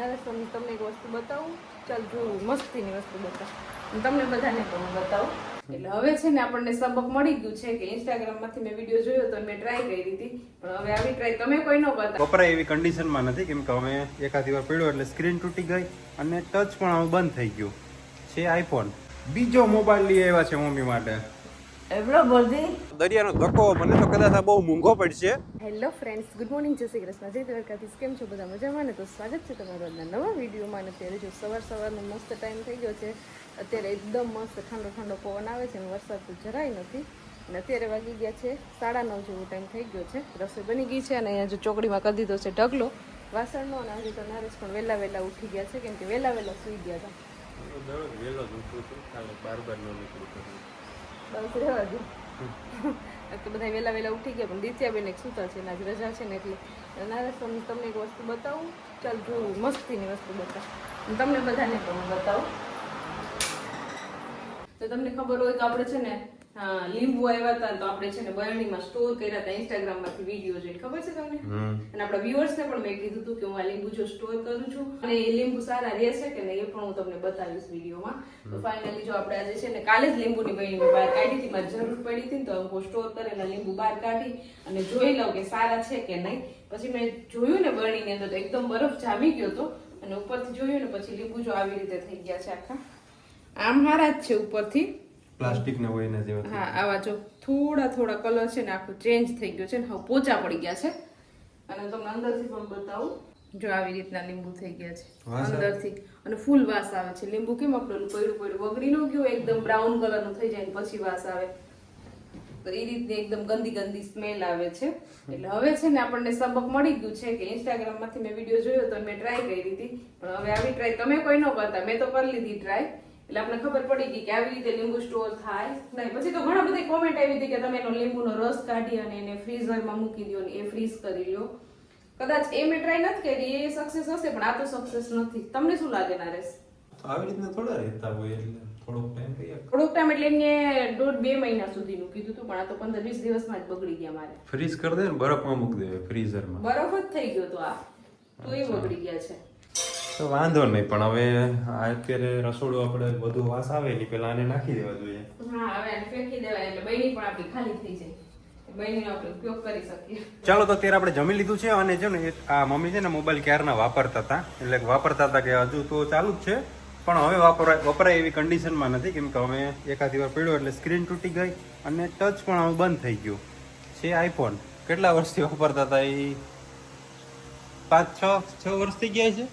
નારેશ હું તમને એક વસ્તુ બતાવું. ચાલ જોવું મસ્તીની વસ્તુ બતાવું. તમને બધાને પણ હું બતાવું. એટલે હવે છે ને આપણને સબક મળી ગયું છે કે ઇન્સ્ટાગ્રામમાંથી મેં વીડિયો જોયો તો મેં ટ્રાય કરી હતી. પણ હવે આવી ટ્રાય તમે કોઈ ન બતાવો. વપરાય એવી કન્ડિશનમાં નથી કેમ કે અમે એકાદી વાર પડ્યો એટલે સ્ક્રીન તૂટી ગઈ અને ટચ પણ હવે બંધ થઈ ગયું. છે આઈફોન બીજો મોબાઈલ લઈ આવ્યા છે મમ્મી માટે. એવડો બધી દરિયાનો ધક્કો મને તો કદાચ આ બહુ મોંઘો પડશે. હેલો ફ્રેન્ડ્સ ગુડ મોર્નિંગ જય શ્રી કૃષ્ણ. જય દ્વારકાધીશ. કેમ છો બધા મજામાં? ને તો સ્વાગત છે તમારો આજના નવા વિડીયોમાં. ને અત્યારે જો સવાર સવારનો મસ્ત ટાઈમ થઈ ગયો છે. અત્યારે એકદમ મસ્ત ઠંડો ઠંડો પવન આવે છે અને વરસાદ તો જરાય નથી. અને અત્યારે વાગી ગયા છે સાડા નવ જેવો ટાઈમ થઈ ગયો છે. રસોઈ બની ગઈ છે અને અહીંયા જો ચોકડીમાં કરી દીધો છે ઢગલો. વાસણનો અને આજે તો નરેશ પણ વહેલા વહેલા ઉઠી ગયા છે કેમ કે વહેલા વહેલા સૂઈ ગયા હતા. બસ રહેવા દો. તો બધા વહેલા વહેલા ઉઠી ગયા પણ દિત્યાબેન એક સૂતા છે ને આજ રજા છે ને એટલે નારેશ હું તમને એક વસ્તુ બતાવું. ચાલ જોવું મસ્તીની વસ્તુ બતાવું. તમને બધાને પણ બતાવું. તો તમને ખબર હોય તો આપણે છે ને લીંબુ આવ્યા હતા તો આપણે છે ને બરણીમાં સ્ટોર કર્યા હતા ઇન્સ્ટાગ્રામમાંથી વીડિયો જોઈને. ખબર છે તમને? અને આપણા વ્યુઅર્સને પણ મેં કીધું હતું કે હું આ લીંબુ જો સ્ટોર કરું છું. અને એ લીંબુ સારા રહેશે કે નહીં એ પણ હું તમને બતાવીશ વિડીયોમાં. તો ફાઇનલી જો આપણે આજે છે ને કાલે જ લીંબુની બહેની બહાર કાઢી હતી મારે જરૂર પડી હતી તો હું સ્ટોર કરેલા લીંબુ બહાર કાઢી અને જોઈ લઉં કે સારા છે કે નહીં. પછી મેં જોયું ને બરણીની અંદર તો એકદમ બરફ જામી ગયો હતો. અને ઉપરથી જોયું ને પછી લીંબુ જો આવી રીતે થઈ ગયા છે આખા. આમ હારા જ છે ઉપરથી. પ્લાસ્ટિક ના હોય એના જેવા હા આવા જો થોડા થોડા કલર છે ને આખું ચેન્જ થઈ ગયો છે ને હવે પોચા પડી ગયા છે. અને તમને અંદરથી પણ બતાવું. જો આવી રીતના લીંબુ થઈ ગયા છે અંદરથી. અને ફૂલ વાસ આવે છે. લીંબુ કેમ આપણું પડ્યું પડ્યું વગડી નું ગયું એકદમ બ્રાઉન કલરનું થઈ જાય ને પછી વાસ આવે. તો એ રીતની એકદમ ગંદી ગંદી સ્મેલ આવે છે. એટલે હવે છે ને આપણને સબક મળી ગયું છે કે ઇન્સ્ટાગ્રામમાંથી મેં વીડિયો જોયો તો મેં ટ્રાય કરી હતી. પણ હવે આવી ટ્રાય તમે કોઈ ન કરતા. મેં તો કરી લીધી ટ્રાય એટલે આપણે ખબર પડી ગઈ કે આવી રીતે લીંબુ સ્ટોર થાય નહીં. પછી તો ઘણા બધા કોમેન્ટ આવી હતી કે તમે એનો લીંબુનો રસ કાઢી અને એને ફ્રીઝરમાં મૂકી દો ને એ ફ્રીઝ કરી લો કદાચ એ મેં ટ્રાય નથી કરી એ સક્સેસ હશે પણ આ તો સક્સેસ નથી. તમને શું લાગે નારેશ? આવી રીતના થોડા રહેતા હોય એટલે થોડોક ટાઈમ થોડોક ટાઈમ એટલે એમને દોઢ બે મહિના સુધીનું કીધું હતું પણ આ તો પંદર વીસ દિવસમાં જ બગડી ગયા મારે. ફ્રીઝ કરી દે ને બરફમાં મૂકી દે ફ્રીઝરમાં બરફ જ થઈ ગયો તો આ. તો એ બગડી ગયા છે. તો વાંધો નહીં પણ હવે આ અત્યારે રસોડું આપણે બધું વાસ આવે એની પેલા આને નાખી દેવા જોઈએ. હા હવે આને ફેંકી દેવાય એટલે બૈણી પણ આપણી ખાલી થઈ જાય. બહેનીનો આપણે ઉપયોગ કરી શકીએ. ચાલો તો અત્યારે આપણે જમી લીધું છે અને છે ને આ મમ્મી છે ને મોબાઈલ ક્યારના વાપરતા હતા એટલે વાપરતા હતા કે હજુ તો ચાલુ જ છે પણ હવે વાપરાય વપરાય એવી કન્ડિશનમાં નથી કેમ કે અમે એકાદી વાર પડ્યો એટલે સ્ક્રીન તૂટી ગઈ અને ટચ પણ હવે બંધ થઈ ગયું. છે આઈફોન કેટલા વર્ષથી વાપરતા હતા એ? પાંચ છ છ વર્ષથી ગયા છે?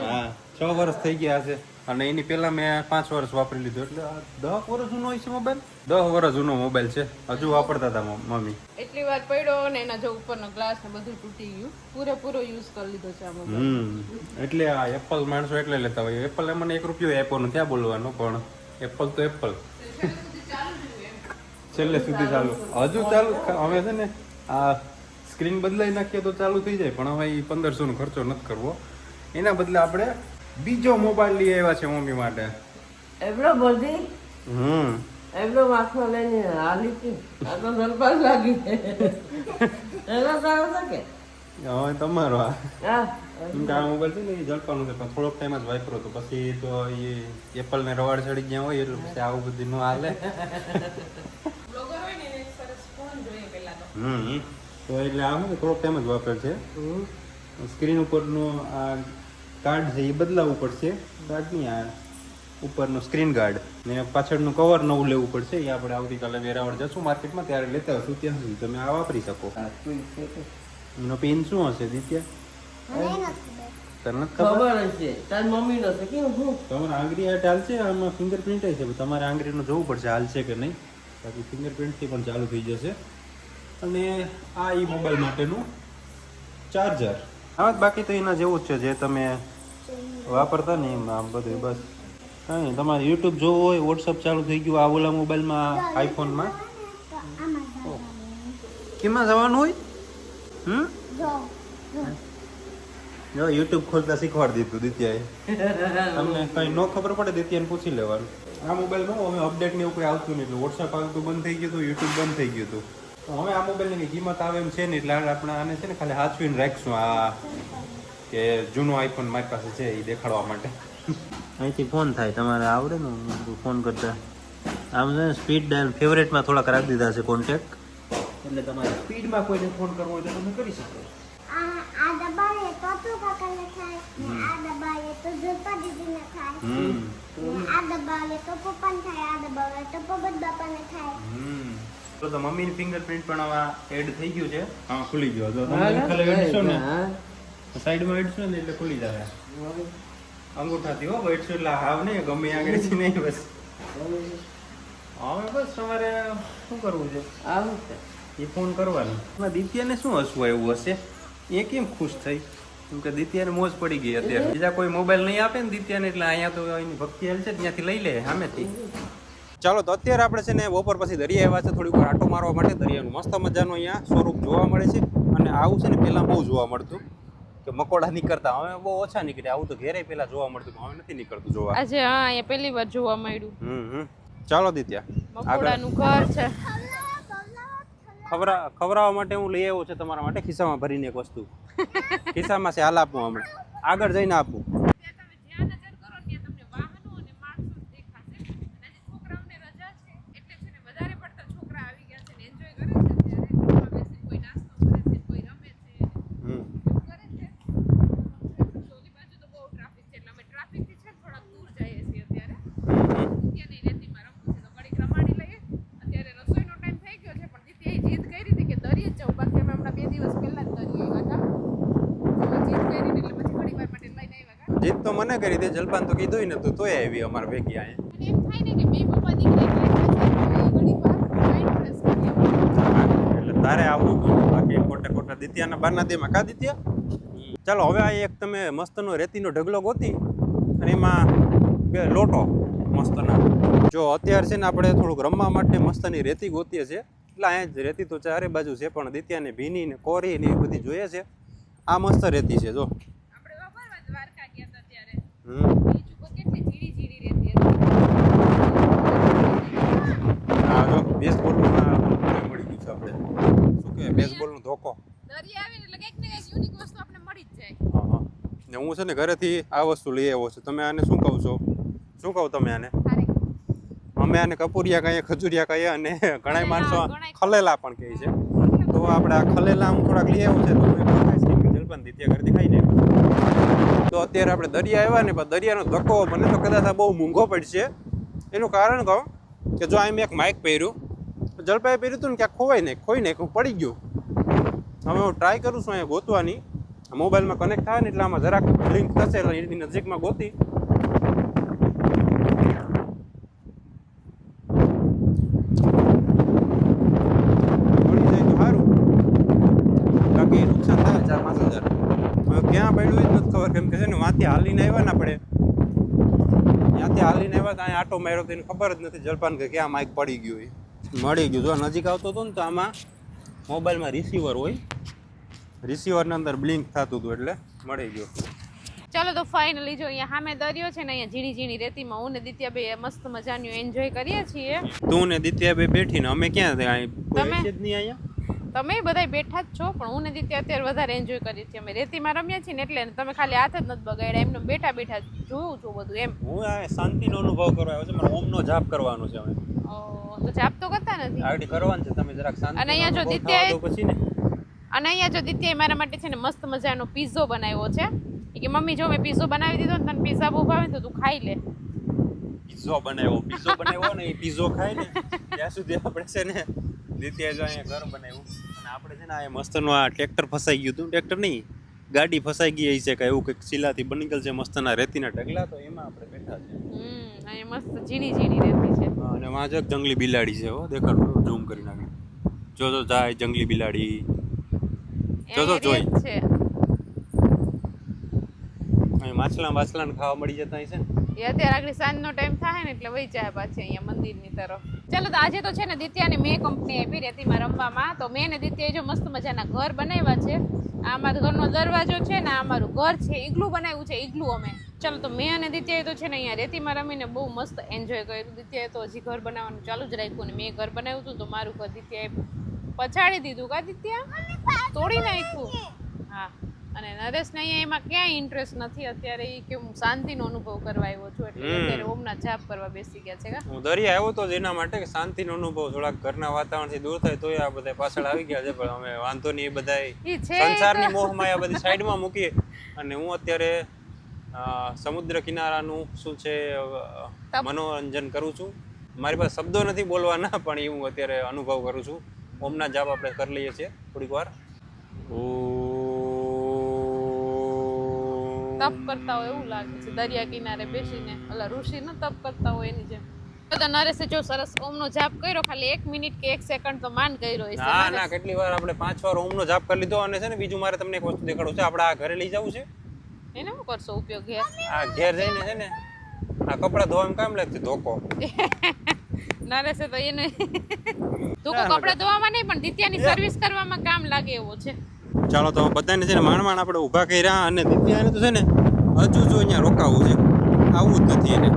હા છ વર્ષ થઈ ગયા છે. અને એની પહેલા મેં પાંચ વર્ષ વાપરી લીધું. એટલે આ દસ વર્ષ જૂનો છે મોબાઈલ દસ વર્ષ જૂનો મોબાઈલ છે. હજુ વાપરતા હતા મમ્મી. એટલી વાર પડ્યો ને એના જો ઉપરનો ગ્લાસ ને બધું તૂટી ગયું. પૂરેપૂરો યુઝ કરી લીધો છે આ મોબાઈલ એટલે આ એપલ માણસો એટલે લેતા હોય. એપલ મને એક રૂપિયો આપ્યો નથી આ બોલવાનો પણ એપલ તો એપલ છેલ્લે સુધી ચાલુ. હજુ ચાલુ હવે છે ને આ સ્ક્રીન બદલાઈ નાખીએ તો ચાલુ થઈ જાય. પણ હવે એ પંદરસો નો ખર્ચો નથી કરવો. એના બદલે આપણે બીજો મોબાઈલ લઈ આવ્યા છે મમ્મી માટે. એવડો બધી? હમ. એવડો વાંખો લઈને હાલી હતી આ તો સરપાસ લાગી એનો સારો છે કે? હવે તમારો આ. હા. મોબાઈલ છે ને એ છે પણ થોડોક ટાઈમ જ વાપરો તો પછી તો એ એપલ ને રવાડ ચડી ગયા હોય એટલે પછી આવું બધું ન હાલે. બ્લોગર હોય ને એને એક સરસ ફોન જોઈએ પહેલા તો. હમ. તો એટલે આ છે, થોડોક ટાઈમ જ વાપરે છે. સ્ક્રીન ઉપરનું આ કાર્ડ છે એ બદલાવવું પડશે. કાર્ડની આ ઉપરનું સ્ક્રીન ગાર્ડ ને પાછળનું કવર નવું લેવું પડશે. એ આપણે આવતીકાલે વેરાવળ જશું માર્કેટમાં ત્યારે લેતા હશું ત્યાં સુધી તમે આ વાપરી શકો. એનો પિન શું હશે દિત્યા? તને ખબર? હશે. તારી મમ્મી નો છે કેમ હું તમારે આંગળી હાટ હાલશે આમાં ફિંગરપ્રિન્ટ છે. તમારે આંગળીનું જોવું પડશે હાલશે કે નહીં. બાકી ફિંગરપ્રિન્ટથી પણ ચાલુ થઈ જશે. અને આ ઈ મોબાઈલ માટેનું ચાર્જર હા બાકી તો એના જેવું જ છે જે તમે વાપરતા નહીં આમ બધું, બસ. કાંઈ તમારે યુટ્યુબ જોવું હોય વોટ્સઅપ ચાલુ થઈ ગયું આ ઓલા મોબાઈલમાં આઈફોનમાં કેમાં જવાનું હોય? જો યુટ્યુબ ખોલતા શીખવાડી દીધું દિત્યાએ. તમને કઈ ન ખબર પડે, દિત્યાને પૂછી લેવાનું. આ મોબાઈલમાં હવે અપડેટ ને એવું કોઈ આવતું નહીં, એટલે વોટ્સઅપ આવતું બંધ થઈ ગયું હતું યુટ્યુબ બંધ થઈ ગયું હતું. હવે આ મોબાઈલની કિંમત આવે એમ છે ને, એટલે આપણે આને છે ને ખાલી હાચવીને રાખશું આ કે જૂનો આઈફોન મારી પાસે છે એ દેખાડવા માટે. અહીંથી ફોન થાય તમારે આવડે ને ફોન કરતા. આમ છે સ્પીડ ડાયલ ફેવરેટમાં થોડાક રાખી દીધા છે કોન્ટેક્ટ એટલે તમારે સ્પીડમાં કોઈને ફોન કરવો હોય તો તમે કરી શકો. આ આ દબાવીએ તો મમ્મી ને ફિંગરપ્રિન્ટ પણ આવા એડ થઈ ગયું છે? હા ખુલી ગયો. સાઈડમાં એડશો ને એટલે ખુલી જાય અંગૂઠાથી હો એડશો એટલે હાવ નહીં ગમે આગળથી નહીં બસ. હવે બસ તમારે શું કરવું છે? આવું છે. એ ફોન કરવાનો. દિત્યાને શું હસવું એવું હશે? એ કેમ ખુશ થઈ? કેમ કે દિત્યાને મોજ પડી ગઈ અત્યારે. બીજા કોઈ મોબાઈલ નહીં આપે ને દિત્યાને એટલે અહીંયા તો એની ભક્તિ હાલ છે ત્યાંથી લઈ લે સામેથી. ચાલો તો અત્યારે આપણે છે ને બપોર પછી દરિયા આવ્યા છે થોડીક વાર આટો મારવા માટે દરિયાનું મસ્ત મજાનું અહીંયા સ્વરૂપ જોવા મળે છે. અને આવું છે ને પહેલાં બહુ જોવા મળતું. કે મકોડા નીકળતા. હવે બહુ ઓછા નીકળે આવું તો ઘેરે પેલા જોવા મળતું હવે નથી નીકળતું જોવા. આજે હા અહીંયા પહેલી વાર જોવા મળ્યું. હમ હમ. ચાલો દિત્યા મકોડાનું ઘર છે. ખવરા ખવરાવા માટે હું લઈ આવ્યો છે તમારા માટે ખિસ્સામાં ભરીને એક વસ્તુ. ખિસ્સામાં છે હાલ આપું હમણાં. આગળ જઈને આપું. તો મને કરી દે જલપાન તો કીધું ને તોય આવી અમારે ભેગી અહીંયા એટલે તારે આવવું જોઈએ. બાકી ખોટે ખોટા દિત્યાના બારના દેમાં કા દિત્યા? ચાલો હવે આ એક તમે મસ્તનો રેતીનો ઢગલો ગોતી અને એમાં બે લોટો મસ્તના. જો અત્યારે છે ને આપણે થોડુંક રમવા માટે મસ્તની રેતી ગોતીએ છીએ. એટલે અહીંયા જ રેતી તો ચારે બાજુ છે પણ દિત્યાને ભીની ને કોરી ને એ બધી જોઈએ છે. આ મસ્ત રેતી છે જો હમ આ જો બેસબોલનું આ મળી ગયું છે આપણે શું કહેવાય બેસબોલનો ધોકો દરિયા આવીને એટલે કંઈક ને કંઈક યુનિક વસ્તુ આપણે મળી જ જાય હા હા ને હું છે ને ઘરેથી આ વસ્તુ લઈ આવ્યો છું. તમે આને શું કહો છો? શું કહો તમે આને? અમે આને કપૂરિયા કહીએ ખજૂરિયા કહીએ અને ઘણા માણસો ખલેલા પણ કહે છે. તો આપણે આ ખલેલા હું થોડાક લઈ આવ્યો છે તો કેમ કે જલપાન દીત્યા ઘરેથી ખાઈ નહીં તો અત્યારે આપણે દરિયા આવ્યા ને પણ દરિયાનો ધક્કો મને તો કદાચ આ બહુ મોંઘો પડશે. એનું કારણ કહું કે જો અહીં મેં એક માઇક પહેર્યું તો જલપાએ પહેર્યું હતું ને ક્યાંક ખોવાઈ નહીં ખોઈ નાખ્યું પડી ગયું. હવે હું ટ્રાય કરું છું અહીંયા ગોતવાની. મોબાઈલમાં કનેક્ટ થાય ને એટલે આમાં જરાક લિંક થશે એટલે એની નજીકમાં ગોતી. ક્યાં પડ્યું એ જ નથી ખબર કેમ કે છે ને વાંથી હાલીને આવ્યા ને આપણે ત્યાંથી હાલીને આવ્યા તો અહીંયા આટો માર્યો તો એને ખબર જ નથી જલપાન કે ક્યાં માઇક પડી ગયું એ. મળી ગયું. જો નજીક આવતો હતો ને તો આમાં મોબાઈલમાં રિસીવર હોય. રિસીવરની અંદર બ્લિંક થતું હતું એટલે મળી ગયું. ચાલો તો ફાઇનલી જો અહીંયા સામે દરિયો છે ને અહીંયા ઝીણી ઝીણી રેતીમાં હું ને દિત્યા મસ્ત મજાનું એન્જોય કરીએ છીએ. તું ને દિત્યા બેઠીને અમે ક્યાં તમે? જ નહીં અહીંયા? તમે બધા બેઠા જ છો પણ હું ને દિત્યા અત્યારે વધારે એન્જોય કરીએ છીએ. અમે રેતીમાં રમ્યા છીએ ને એટલે તમે ખાલી હાથ જ નથી બગાડ્યા એમને બેઠા બેઠા જોયું છું બધું એમ. હું આ શાંતિનો અનુભવ કરવા આવ્યો છે મારે ઓમનો જાપ કરવાનો છે હવે. તો જાપ તો કરતા નથી? આગળ કરવાનું છે તમે જરાક શાંતિ અને અહીંયા જો દિત્યાએ- પછી ને. અને અહીંયા જો દિત્ય મારા માટે છે ને મસ્ત મજાનો પીઝો બનાવ્યો છે. એ કે મમ્મી જો મેં પીઝો બનાવી દીધો ને તને પીઝા બહુ ભાવે તો તું ખાઈ લે. પીઝો બનાવ્યો. પીઝો બનાવ્યો ને એ પીઝો ખાય ને ત્યાં સુધી આપણે છે ને દિત્યાએ જો અહીંયા ઘર બનાવ્યું. અને આપણે છે ને આ મસ્તનું આ ટ્રેક્ટર ફસાઈ ગયું હતું. ટ્રેક્ટર નહીં ગાડી ફસાઈ ગઈ છે કે એવું કંઈક શિલાથી બની ગયેલ છે મસ્તના રેતીના ઢગલા. તો એમાં આપણે બેઠા છે મસ્ત ઝીણી ઝીણી રેતી છે. અને વાં જંગલી બિલાડી છે હો. દેખાડું ઝૂમ કરી નાખી જો જો જાય જંગલી બિલાડી. જો જો અહીંયા જોઈ. અહીં માછલા માછલા ખાવા મળી જતા ને. એ અત્યારે આગળ સાંજનો ટાઈમ થાય ને એટલે વહી જાય પાછી અહીંયા મંદિરની તરફ. ચાલો તો આજે તો છે ને દિત્યાને મેં કંપની આપી રેતીમાં રમવામાં તો મેં ને દિત્યાએ જો મસ્ત મજાના ઘર બનાવ્યા છે. આ અમારા ઘરનો દરવાજો છે ને આ અમારું ઘર છે ઈગલું બનાવ્યું છે ઈગલું અમે. ચાલો તો મેં અને દિત્યાએ તો છે ને અહીંયા રેતીમાં રમીને બહુ મસ્ત એન્જોય કર્યું. દિત્યાએ તો હજી ઘર બનાવવાનું ચાલુ જ રાખ્યું અને મેં ઘર બનાવ્યું હતું તો મારું ઘર દિત્યાએ પછાડી દીધું કા દિત્યા? તોડી નાખ્યું? હા. અને નરેશને અહીંયા એમાં ક્યાંય ઇન્ટરેસ્ટ નથી. અત્યારે એ કે હું શાંતિનો અનુભવ કરવા આવ્યો છું એટલે અત્યારે ઓમના જાપ કરવા બેસી ગયા છે હું દરિયા આવ્યો તો એના માટે કે શાંતિનો અનુભવ થોડાક ઘરના વાતાવરણથી દૂર થાય તોય આ બધા પાછળ આવી ગયા છે પણ અમે વાંધો નહીં એ બધા સંસારની મોહમાયા બધી સાઈડમાં મૂકીએ. અને હું અત્યારે સમુદ્ર સમુદ્ર કિનારાનું શું છે મનોરંજન કરું છું. મારી પાસે શબ્દો નથી બોલવાના પણ એ હું અત્યારે અનુભવ કરું છું. ઓમના જાપ આપણે કરી લઈએ છીએ થોડીક વાર. તપ કરતા હોય એવું લાગે છે. દરિયા કિનારે બેસીને ઓલા ઋષિ ન તપ કરતા હોય એની જેમ. તો નરેશે જો સરસ ઓમનો જાપ કર્યો ખાલી એક મિનિટ કે એક સેકન્ડ તો માન કર્યો હશે. ના ના કેટલી વાર આપણે પાંચ વાર ઓમનો જાપ કરી લીધો અને છે ને બીજું મારે તમને એક વસ્તુ દેખાડું છે. આપણે આ ઘરે લઈ જવું છે? એને શું કરશો ઉપયોગ ઘેર? આ ઘેર જઈને છે ને આ કપડાં ધોવામાં કામ લાગશે? ધોકો. નરેશે તો એને તું કપડા ધોવામાં નહીં પણ દિત્યાની સર્વિસ કરવામાં કામ લાગે એવો છે. ચાલો તો બધાને છે ને માંડ માંડ આપણે ઊભા કર્યા અને દિત્યાને તો છે ને હજુ જો અહીંયા રોકાવું છે. આવું જ નથી એને.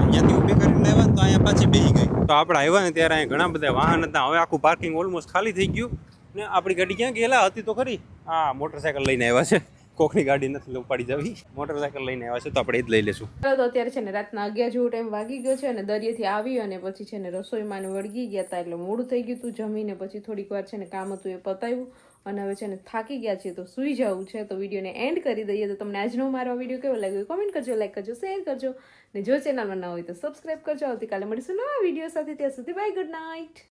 અહીંયાથી ઊભી કરીને લાવ્યા તો અહીંયા પાછી બેસી ગઈ. તો આપણે આવ્યા ને ત્યારે અહીંયા ઘણા બધા વાહન હતા. હવે આખું પાર્કિંગ ઓલમોસ્ટ ખાલી થઈ ગયું. ને આપણી ગાડી ક્યાં ગયેલા? હતી તો ખરી. હા મોટરસાયકલ લઈને આવ્યા છે. કોકની ગાડી નથી ઉપાડી જવી. મોટરસાયકલ લઈને આવ્યા છે તો આપણે એ જ લઈ લેશું તો અત્યારે છે ને રાતના અગિયાર જેવો ટાઈમ વાગી ગયો છે અને દરિયેથી આવી અને પછી છે ને રસોઈમાં વળગી ગયા હતા એટલે મોડું થઈ ગયું હતું જમીને. પછી થોડીક વાર છે ને કામ હતું એ પતાવ્યું અને હવે છે ને થાકી ગયા છીએ તો સૂઈ જવું છે. તો વિડીયોને એન્ડ કરી દઈએ તો તમને આજનો મારો વીડિયો કેવો લાગ્યો કોમેન્ટ કરજો લાઈક કરજો શેર કરજો. ને જો ચેનલમાં ન હોય તો સબસ્ક્રાઈબ કરજો. આવતીકાલે મળીશું નવા વીડિયો સાથે. ત્યાં સુધી બાય ગુડ નાઇટ